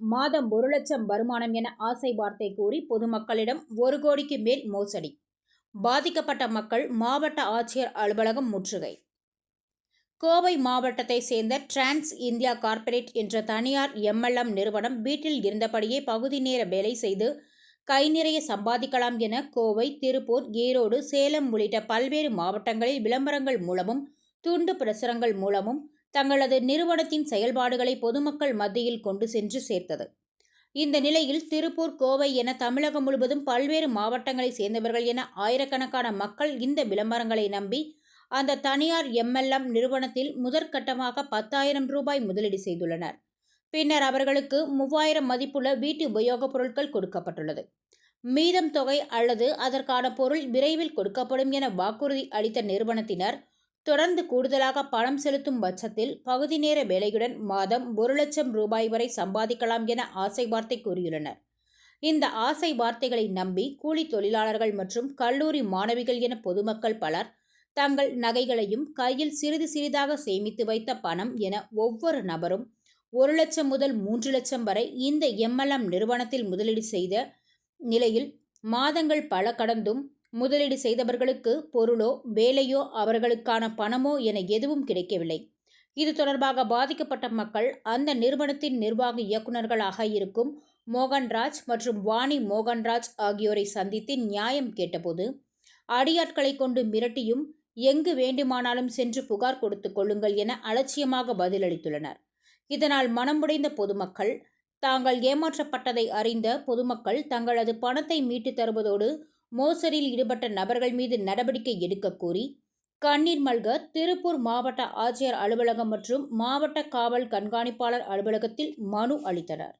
மாதம் ஒரு லட்சம் வருமானம் என ஆசை வார்த்தை கூறி பொதுமக்களிடம் ஒரு கோடிக்கு மேல் மோசடி. பாதிக்கப்பட்ட மக்கள் மாவட்ட ஆட்சியர் அலுவலகம் முற்றுகை. கோவை மாவட்டத்தை சேர்ந்த டிரான்ஸ் இந்தியா கார்ப்பரேட் என்ற தனியார் எம்எல்எம் நிறுவனம் வீட்டில் இருந்தபடியே பகுதி நேர வேலை செய்து கை நிறைய சம்பாதிக்கலாம் என கோவை திருப்பூர் ஈரோடு சேலம் உள்ளிட்ட பல்வேறு மாவட்டங்களில் விளம்பரங்கள் மூலமும் துண்டு பிரசுரங்கள் மூலமும் தங்களது நிறுவனத்தின் செயல்பாடுகளை பொதுமக்கள் மத்தியில் கொண்டு சென்று சேர்த்தது. இந்த நிலையில் திருப்பூர் கோவை என தமிழகம் முழுவதும் பல்வேறு மாவட்டங்களைச் சேர்ந்தவர்கள் என ஆயிரக்கணக்கான மக்கள் இந்த விளம்பரங்களை நம்பி அந்த தனியார் எம்எல்எம் நிறுவனத்தில் முதற்கட்டமாக பத்தாயிரம் ரூபாய் முதலீடு செய்துள்ளனர். பின்னர் அவர்களுக்கு மூவாயிரம் மதிப்புள்ள வீட்டு உபயோகப் பொருட்கள் கொடுக்கப்பட்டுள்ளது. மீதம் தொகை அல்லது அதற்கான பொருள் விரைவில் கொடுக்கப்படும் என வாக்குறுதி அளித்த நிறுவனத்தினர் தொடர்ந்து கூடுதலாக பணம் செலுத்தும் பட்சத்தில் பகுதி நேர வேலையுடன் மாதம் ஒரு லட்சம் ரூபாய் வரை சம்பாதிக்கலாம் என ஆசை வார்த்தை கூறியுள்ளனர். இந்த ஆசை வார்த்தைகளை நம்பி கூலி தொழிலாளர்கள் மற்றும் கல்லூரி மாணவிகள் என பொதுமக்கள் பலர் தங்கள் நகைகளையும் கையில் சிறிது சிறிதாக சேமித்து வைத்த பணம் என ஒவ்வொரு நபரும் ஒரு லட்சம் முதல் மூன்று லட்சம் வரை இந்த எம்எல்எம் நிறுவனத்தில் முதலீடு செய்த நிலையில் மாதங்கள் பல கடந்தும் முதலீடு செய்தவர்களுக்கு பொருளோ வேலையோ அவர்களுக்கான பணமோ என எதுவும் கிடைக்கவில்லை. இது தொடர்பாக பாதிக்கப்பட்ட மக்கள் அந்த நிறுவனத்தின் நிர்வாக இயக்குநர்களாக இருக்கும் மோகன்ராஜ் மற்றும் வாணி மோகன்ராஜ் ஆகியோரை சந்தித்து நியாயம் கேட்டபோது அடியாட்களை கொண்டு மிரட்டியும் எங்கு வேண்டுமானாலும் சென்று புகார் கொடுத்துக் கொள்ளுங்கள் என அலட்சியமாக பதிலளித்துள்ளனர். இதனால் மனமுடைந்த பொதுமக்கள் தாங்கள் ஏமாற்றப்பட்டதை அறிந்த பொதுமக்கள் தங்களது பணத்தை மீட்டுத் தருவதோடு மோசடியில் ஈடுபட்ட நபர்கள் மீது நடவடிக்கை எடுக்க கோரி கண்ணீர் மல்க திருப்பூர் மாவட்ட ஆட்சியர் அலுவலகம் மற்றும் மாவட்ட காவல் கண்காணிப்பாளர் அலுவலகத்தில் மனு அளித்தனர்.